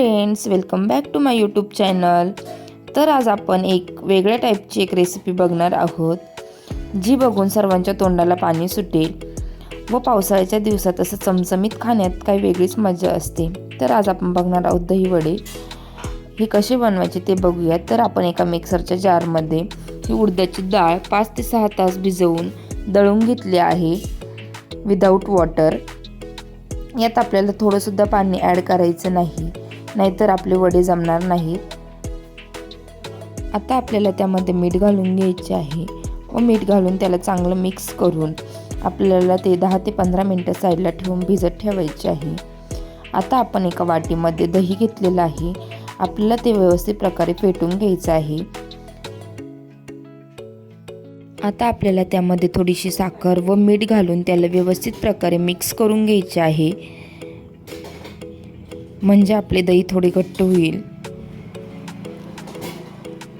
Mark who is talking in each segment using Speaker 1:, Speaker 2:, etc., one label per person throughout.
Speaker 1: Friends welcome back to my YouTube channel तर आज आपण एक वेगळ्या टाईपची एक रेसिपी बघणार आहोत जी बघून सर्वांच्या तोंडाला पाणी सुटेल व पावसाळ्याच्या दिवसात असं चमचमीत खाण्यात काही वेगळीच मजा असते. तर आज आपण बघणार आहोत दही वडे. हे कसे बनवायचे ते बघूयात. तर आपण एका मिक्सरच्या जारमध्ये ही उडद्याची डाळ पाच ते सहा तास भिजवून दळून घेतली आहे विदाऊट वॉटर यात आपल्याला थोडंसुद्धा पाणी ॲड करायचं नाही. नाहीतर आपले वडे जमणार नाहीत आता आपल्याला त्यामध्ये मीठ घालून घ्यायचे आहे. व मीठ घालून त्याला चांगलं मिक्स करून आपल्याला ते दहा ते पंधरा मिनटं साईडला ठेवून भिजत ठेवायचे आहे. आता आपण एका वाटीमध्ये दही घेतलेलं आहे. आपल्याला ते व्यवस्थित प्रकारे फेटून घ्यायचं आहे. आता आपल्याला त्यामध्ये थोडीशी साखर व मीठ घालून त्याला व्यवस्थित प्रकारे मिक्स करून घ्यायचे आहे. म्हणजे आपले दही थोडे घट्ट होईल.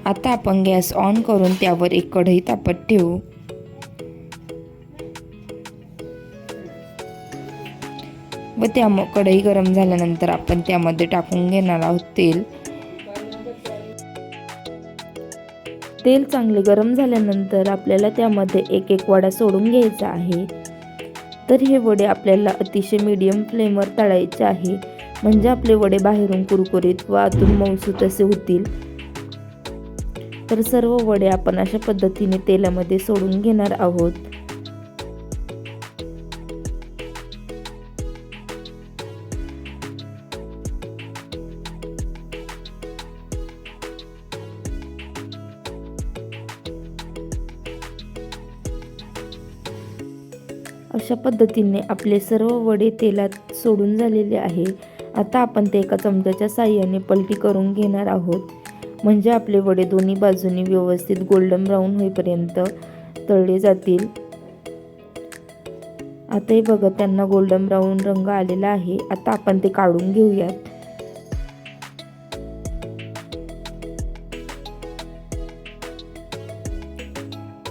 Speaker 1: आता आपण गॅस ऑन करून त्यावर एक कढई तापत ठेवू. व त्या कढई गरम झाल्यानंतर आपण त्यामध्ये टाकून घेणार आहोत तेल. तेल चांगले गरम झाल्यानंतर आपल्याला त्यामध्ये एक एक वडा सोडून घ्यायचा आहे. तर हे वडे आपल्याला अतिशय मीडियम फ्लेमवर तळायचे आहे. म्हणजे आपले वडे बाहेरून कुरकुरीत व आतून मऊसूत असे होतील. तर सर्व वडे आपण अशा पद्धतीने तेलामध्ये सोडून घेणार आहोत. अशा पद्धतीने आपले सर्व वडे तेलात सोडून झालेले आहे. आता आपण ते एका चमच्याच्या साह्याने पलटी करून घेणार आहोत. म्हणजे आपले वडे दोन्ही बाजूनी व्यवस्थित गोल्डन ब्राऊन होईपर्यंत तळले जातील. आता हे बघा त्यांना गोल्डन ब्राऊन रंग आलेला आहे. आता आपण ते काढून घेऊयात.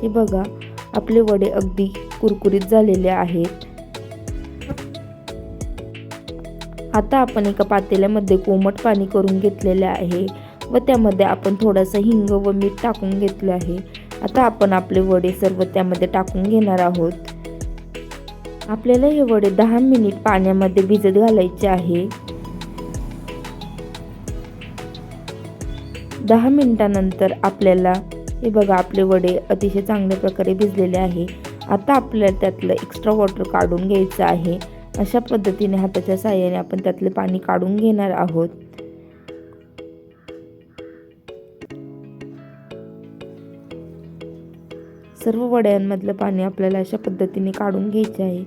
Speaker 1: हे बघा आपले वडे अगदी कुरकुरीत झालेले आहेत. आता आपण एका पातेल्यामध्ये कोमट पाणी करून घेतलेले आहे व त्यामध्ये आपण थोडंसं हिंग व मीठ टाकून घेतलं आहे. आता आपण आपले वडे सर्व त्यामध्ये टाकून घेणार आहोत. आपल्याला हे वडे दहा मिनिट पाण्यामध्ये भिजत घालायचे आहे. दहा मिनिटानंतर आपल्याला हे बघा आपले वडे अतिशय चांगल्या प्रकारे भिजलेले आहे. आता आपल्याला त्यातलं एक्स्ट्रा वॉटर काढून घ्यायचं आहे. अशा पद्धतीने हाताच्या साह्याने आपण त्यातले पाणी काढून घेणार आहोत. सर्व वड्यांमधलं पाणी आपल्याला अशा पद्धतीने काढून घ्यायचे आहे.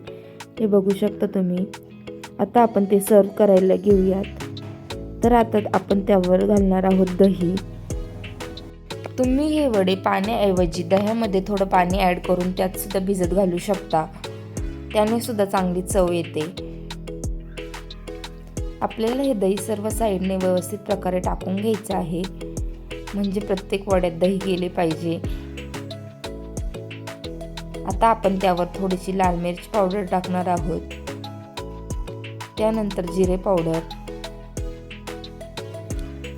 Speaker 1: हे बघू शकता तुम्ही. आता आपण ते सर्व करायला घेऊयात. तर आता आपण त्यावर घालणार आहोत दही. तुम्ही हे वडे पाण्याऐवजी दह्यामध्ये थोडं पाणी ॲड करून त्यात सुद्धा भिजत घालू शकता. त्याने सुद्धा चांगली चव येते. आपल्याला हे दही सर्व साईडने व्यवस्थित प्रकारे टाकून घ्यायचं आहे. म्हणजे प्रत्येक वड्यात दही गेले पाहिजे. आता आपण त्यावर थोडीशी लाल मिरची पावडर टाकणार आहोत. त्यानंतर जिरे पावडर.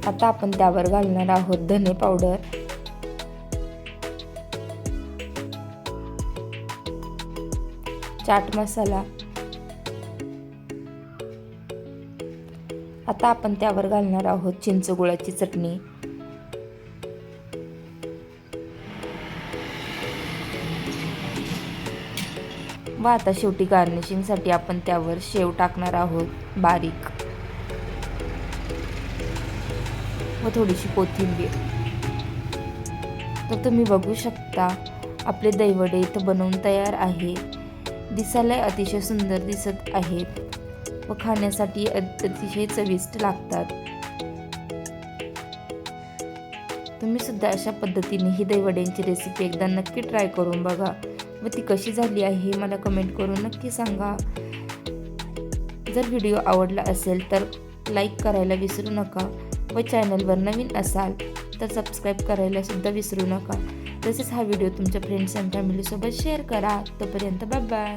Speaker 1: आता आपण त्यावर घालणार आहोत धने पावडर. चाट मसाला. आता आपण त्यावर घालणार आहोत चिंचगुळाची चटणी. व आता शेवटी गार्निशिंगसाठी आपण त्यावर शेव टाकणार आहोत बारीक. व थोडीशी कोथिंबीर. तर तुम्ही बघू शकता आपले दैवडे इथं बनवून तयार आहे. दिसायला अतिशय सुंदर दिसत आहेत व खाण्यासाठी अतिशय चविष्ट लागतात. तुम्ही सुद्धा अशा पद्धतीने ही दैवड्यांची रेसिपी एकदा नक्की ट्राय करून बघा. व ती कशी झाली आहे हे मला कमेंट करून नक्की सांगा. जर व्हिडिओ आवडला असेल तर लाईक करायला विसरू नका व चॅनलवर नवीन असाल तर सबस्क्राईब करायला सुद्धा विसरू नका. तसेच हा व्हिडिओ तुमच्या फ्रेंड्स अँड फॅमिलीसोबत शेअर करा. तोपर्यंत बाय बाय